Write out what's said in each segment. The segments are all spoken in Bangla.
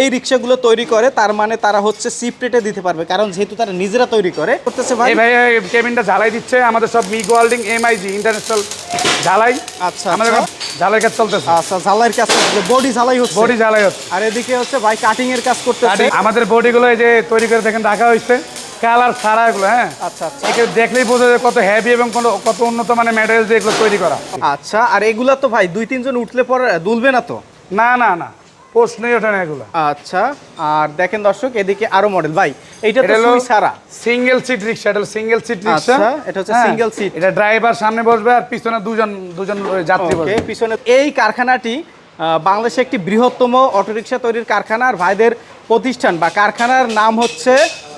এই রিক্সাগুলো তৈরি করে তার মানে তারা হচ্ছে সিপ রেটে দিতে পারবে। কারণ যেহেতু তারা নিজেরা তৈরি করে করতেছে ভাই? ভাই কেবিনটা ঝালাই দিচ্ছে আমাদের সব মিগ ওয়ার্ল্ডিং এমআইজি ইন্টারন্যাশনাল ঝালাই আচ্ছা, আমাদের আচ্ছা। ঝালাই কাজ চলতেছে। আচ্ছা ঝালাইয়ের কাজ বডি ঝালাই হচ্ছে। বডি ঝালাই হচ্ছে। আর এদিকে হচ্ছে ভাই কাটিং এর কাজ করতেছে। আমাদের বডিগুলো এই যে তৈরি করে দেখেন রাখা হয়েছে। কালার সারা এগুলো হ্যাঁ? আচ্ছা আচ্ছা। একে দেখলেই বোঝা যায় কত হেভি এবং কোনো কত উন্নত মানের ম্যাটেরিয়াল দিয়ে এগুলো তৈরি করা। আচ্ছা আর এগুলা তো ভাই দুই তিনজন উঠলে পরে দুলবে না তো? না না না। প্রশ্নই ওঠে না এগুলো। আচ্ছা আর দেখেন দর্শক এদিকে আরও মডেল ভাই এইটা তো সুই সারা সিঙ্গেল সিট রিক্সা এটা সিঙ্গেল সিট আচ্ছা, এটা হচ্ছে সিঙ্গেল সিট এটা ড্রাইভার সামনে বসবে আর পিছনে দুজন দুজন যাত্রী বসবে। পিছনে এই কারখানাটি বাংলাদেশে একটি বৃহত্তম অটোরিকশা তৈরির কারখানা আর ভাইদের প্রতিষ্ঠান বা কারখানার নাম হচ্ছে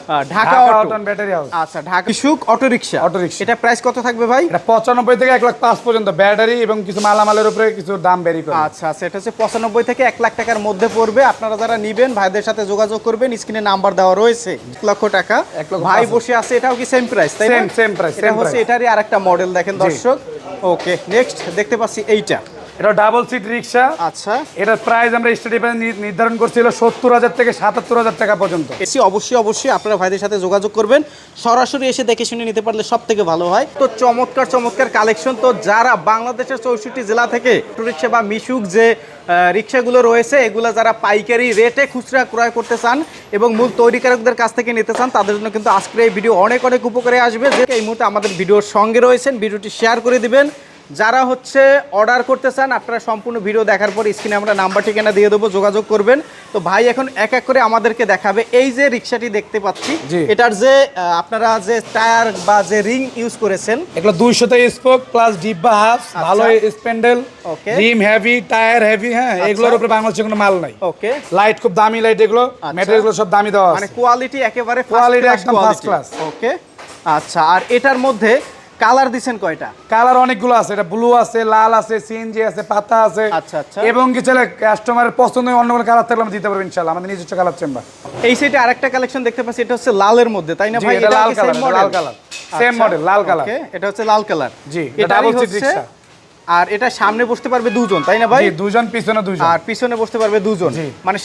ঢাকা ঢাকা অটো অটন ব্যাটারি হাউস আচ্ছা ঢাকা সুক অটোরিকশা। Auto rickshaw. এটা প্রাইস কত থাকবে ভাই? এটা পঁচানব্বই থেকে এক লাখ পাঁচ পর্যন্ত। ব্যাটারি এবং কিছু মালামালের উপরে কিছু দাম বেরি করে। আচ্ছা আচ্ছা এটা হচ্ছে পঁচানব্বই থেকে এক লাখ টাকার মধ্যে পড়বে। আপনারা যারা নিবেন ভাইদের সাথে যোগাযোগ করবেন স্ক্রিনে নাম্বার দেওয়া রয়েছে। এক লক্ষ টাকা। এক লক্ষ ভাই বসে আছে এটাও কি সেম প্রাইস তাই না? Same, same price, এটা হচ্ছে এটারই আরেকটা মডেল দেখেন দর্শক। ওকে নেক্সট দেখতে পাচ্ছি এইটা। এটা ডাবল সিট রিক্সা আচ্ছা। এটার প্রাইস আমরা স্টাডি নির্ধারণ করছিল সত্তর হাজার থেকে সাতাত্তর হাজার টাকা পর্যন্ত। এসি অবশ্যই অবশ্যই আপনারা ভাইদের সাথে যোগাযোগ করবেন। সরাসরি এসে দেখে শুনে নিতে পারলে সব থেকে ভালো হয়। তো চমৎকার চমৎকার কালেকশন তো যারা বাংলাদেশের চৌষট্টি জেলা থেকে রিক্সা বা মিশুক যে রিক্সাগুলো রয়েছে এগুলো যারা পাইকারি রেটে খুচরা ক্রয় করতে চান এবং মূল তৈরিকারকদের কাছ থেকে নিতে চান তাদের জন্য কিন্তু আজকের এই ভিডিও অনেক অনেক উপকারে আসবে। যে এই মুহূর্তে আমাদের ভিডিওর সঙ্গে রয়েছেন ভিডিওটি শেয়ার করে দিবেন। যারা হচ্ছে অর্ডার করতে চান আপনারা সম্পূর্ণ ভিডিও দেখার পর স্ক্রিনে আমরা নাম্বার ঠিকানা দিয়ে দেবো যোগাযোগ করবেন। তো ভাই এখন এক এক করে আমাদেরকে দেখাবে। এই যে রিক্সাটি দেখতে পাচ্ছি। এটার যে আপনারা যে টায়ার বা যে রিং ইউজ করেছেন এগুলো দুইশোতে স্পোক প্লাস ডিব্বা হাফ ভালো spindle rim heavy tyre heavy হ্যাঁ এগুলোর উপরে বাংলাদেশে কোনো মাল নাই। ওকে লাইট খুব দামি লাইট এগুলো ম্যাটেরিয়াল সব দামি দেওয়া মানে কোয়ালিটি একেবারে Quality একদম first class। ওকে আচ্ছা আর এটার মধ্যে কালার দিছেন কয়টা? কালার অনেকগুলো আছে। এটা ব্লু আছে লাল আছে সিএনজি আছে পাতা আছে। আচ্ছা, আচ্ছা। এবং কি চলে কাস্টমারের পছন্দ অন্য কোনো কালার থাকলে আমরা দিতে পারব ইনশাআল্লাহ আমাদের নিজস্ব কালার চেম্বার এই সাইডে আরেকটা কালেকশন দেখতে পাচ্ছি এটা হচ্ছে লালের মধ্যে তাই না ভাই? এটা লাল কালার, লাল কালার। আচ্ছা, model, লাল কালার। এটা হচ্ছে লাল কালার জি, এটা double seat হচ্ছে আর এটা সামনে বসতে পারবে দুজন তাই না ভাই? দুজন পিছনে দুজন। আর পিছনে বসতে পারবে দুজন। মানে